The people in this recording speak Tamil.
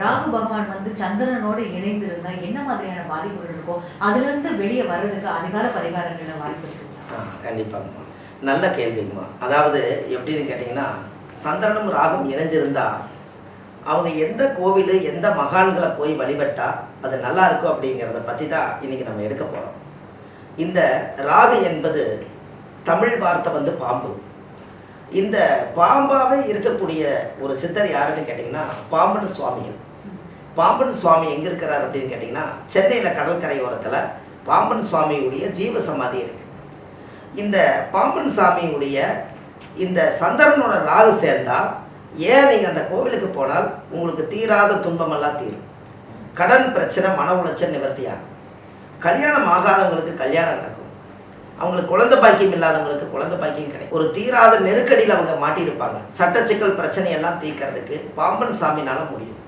ராகு பகவான் வந்து சந்திரனோடு இணைந்திருந்தா என்ன மாதிரியான பாதிப்புகள் இருக்கும்? அதுலேருந்து வெளியே வர்றதுக்கு அதிகார பரிகாரங்கள வாய்ப்பு இருக்கு ஆ கண்டிப்பாங்கம்மா. நல்ல கேள்விங்கம்மா. அதாவது எப்படின்னு கேட்டிங்கன்னா சந்திரனும் ராகும் இணைஞ்சிருந்தா அவங்க எந்த கோவில் எந்த மகான்களை போய் வழிபட்டா அது நல்லா இருக்கும் அப்படிங்கிறத பற்றி தான் இன்றைக்கி நம்ம எடுக்க போகிறோம் இந்த ராகு என்பது தமிழ் வார்த்தை வந்து பாம்பு. இந்த பாம்பாகவே இருக்கக்கூடிய ஒரு சித்தர் யாருன்னு கேட்டிங்கன்னா பாம்பன் சுவாமிகள். பாம்பன் சுவாமி எங்கே இருக்கிறார் அப்படின்னு கேட்டிங்கன்னா சென்னையில் கடற்கரையோரத்தில் பாம்பன் சுவாமியுடைய ஜீவ சமாதி இருக்குது இந்த பாம்பன் சாமியுடைய இந்த சந்திரனோட ராகு சேர்ந்தால் ஏன் நீங்கள் அந்த கோவிலுக்கு போனால் உங்களுக்கு தீராத துன்பமெல்லாம் தீரும். கடன் பிரச்சனை மன உளைச்சல் நிவர்த்தியாகும். கல்யாணம் ஆகாதவங்களுக்கு கல்யாணம் நடக்கும். அவங்களுக்கு குழந்தை பாக்கியம் இல்லாதவங்களுக்கு குழந்தை பாக்கியம் கிடைக்கும். ஒரு தீராத நெருக்கடியில் அவங்க மாட்டியிருப்பாங்க. சட்ட சிக்கல் பிரச்சனையெல்லாம் தீர்க்கறதுக்கு பாம்பன் சாமினால் முடியும்.